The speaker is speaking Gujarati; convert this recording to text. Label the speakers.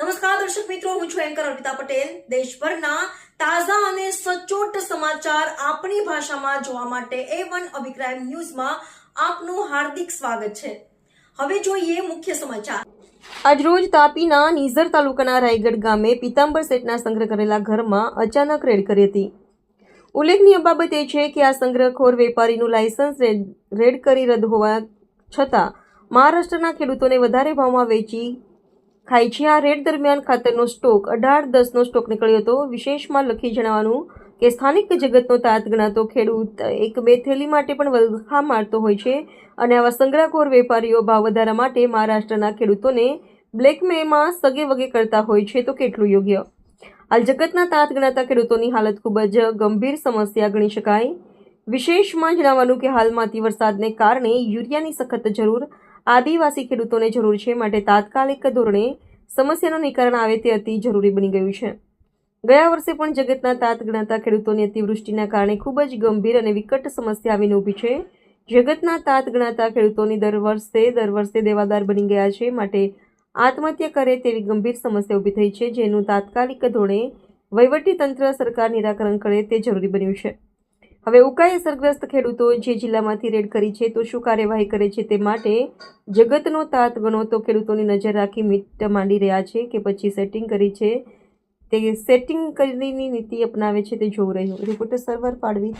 Speaker 1: નમસ્કાર, દર્શક મિત્રો, હું છું એન્કર અર્પિતા પટેલ. દેશભરના તાજા અને સચોટ સમાચાર આપણી ભાષામાં જોવા માટે એ વન અભિપ્રાય ન્યૂઝમાં આપનું હાર્દિક સ્વાગત છે. હવે જોઈએ મુખ્ય સમાચાર. આજરોજ તાપીના નીઝર તાલુકાના રાયગઢ ગામે પીતાંબર સેટના સંગ્રહ કરેલા ઘરમાં અચાનક રેડ કરી હતી. ઉલ્લેખનીય બાબત એ છે કે આ સંગ્રહખોર વેપારીનું લાયસન્સ રેડ રેડ કરી રદ હોવા છતાં મહારાષ્ટ્રના ખેડૂતોને વધારે ભાવમાં વેચી ખાય છે આ રેડ દરમિયાન ખાતરનો સ્ટોક અઢાર દસનો સ્ટોક નીકળ્યો હતો. વિશેષમાં લખી જણાવવાનું કે સ્થાનિક જગતનો તાત ગણાતો ખેડૂત એક બે થેલી માટે પણ વલખા મારતો હોય છે અને આવા સંગ્રહખોર વેપારીઓ ભાવ વધારા માટે મહારાષ્ટ્રના ખેડૂતોને બ્લેકમેલમાં સગે વગે કરતા હોય છે તો કેટલું યોગ્ય? હાલ જગતના તાત ગણાતા ખેડૂતોની હાલત ખૂબ જ ગંભીર સમસ્યા ગણી શકાય. વિશેષમાં જણાવવાનું કે હાલમાં અતિ વરસાદને કારણે યુરિયાની સખત જરૂર આદિવાસી ખેડૂતોને જરૂર છે માટે તાત્કાલિક ધોરણે સમસ્યાનું નિકારણ આવે તે અતિ જરૂરી બની ગયું છે. ગયા વર્ષે પણ જગતના તાત ગણાતા ખેડૂતોની અતિવૃષ્ટિના કારણે ખૂબ જ ગંભીર અને વિકટ સમસ્યા આવીને ઊભી છે. જગતના તાત ગણાતા ખેડૂતોની દર વર્ષે દર વર્ષે દેવાદાર બની ગયા છે માટે આત્મહત્યા કરે તેવી ગંભીર સમસ્યા ઊભી થઈ છે, જેનું તાત્કાલિક ધોરણે વહીવટી તંત્ર સરકાર નિરાકરણ કરે તે જરૂરી બન્યું છે. હવે ઉકાઈ અસરગ્રસ્ત ખેડૂતો જે જિલ્લામાંથી રેડ કરી છે, તો શું કાર્યવાહી કરે છે તે માટે જગતનો તાત ગણો તો ખેડૂતોની નજર રાખી મીટ માંડી રહ્યા છે કે પછી સેટિંગ કરી છે. તે સેટિંગ કરીની નીતિ અપનાવે છે તે જોવું રહ્યું. રિપોર્ટર સર્વર પાડવી